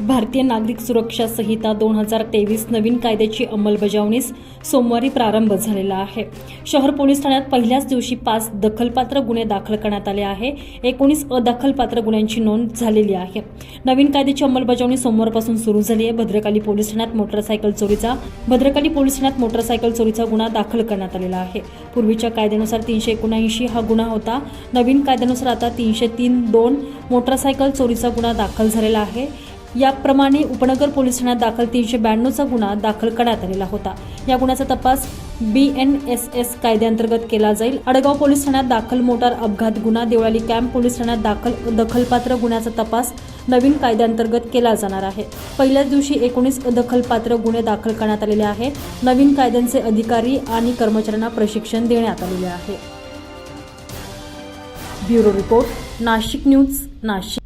भारतीय नागरिक सुरक्षा संहिता दोन हजार तेवीस नवीन कायद्याची अंमलबजावणीस सोमवारी प्रारंभ झालेला आहे. शहर पोलीस ठाण्यात पहिल्याच दिवशी पाच दखलपात्र गुन्हे दाखल करण्यात आले आहे. एकोणीस अदखलपात्र गुन्ह्यांची नोंद झालेली आहे. नवीन कायद्याची अंमलबजावणी सोमवारपासून सुरू झाली आहे. भद्रकाली पोलीस ठाण्यात मोटरसायकल चोरीचा भद्रकाली पोलीस ठाण्यात मोटरसायकल चोरीचा गुन्हा दाखल करण्यात आलेला आहे. पूर्वीच्या कायद्यानुसार तीनशे एकोणऐंशी हा गुन्हा होता. नवीन कायद्यानुसार आता तीनशे तीन दोन मोटरसायकल चोरीचा गुन्हा दाखल झालेला आहे. याप्रमाणे उपनगर पोलीस ठाण्यात दाखल तीनशे ब्याण्णवचा गुन्हा दाखल करण्यात आलेला होता. या गुन्ह्याचा तपास बी एन एस एस कायद्याअंतर्गत केला जाईल. अडगाव पोलीस ठाण्यात दाखल मोटार अपघात गुन्हा देवळाली कॅम्प पोलीस ठाण्यात दाखल दखलपात्र गुन्ह्याचा तपास नवीन कायद्याअंतर्गत केला जाणार आहे. पहिल्याच दिवशी एकोणीस दखलपात्र गुन्हे दाखल करण्यात आलेले आहे नवीन कायद्यांचे अधिकारी आणि कर्मचाऱ्यांना प्रशिक्षण देण्यात आलेले आहे. Bureau report Nashik news Nashik.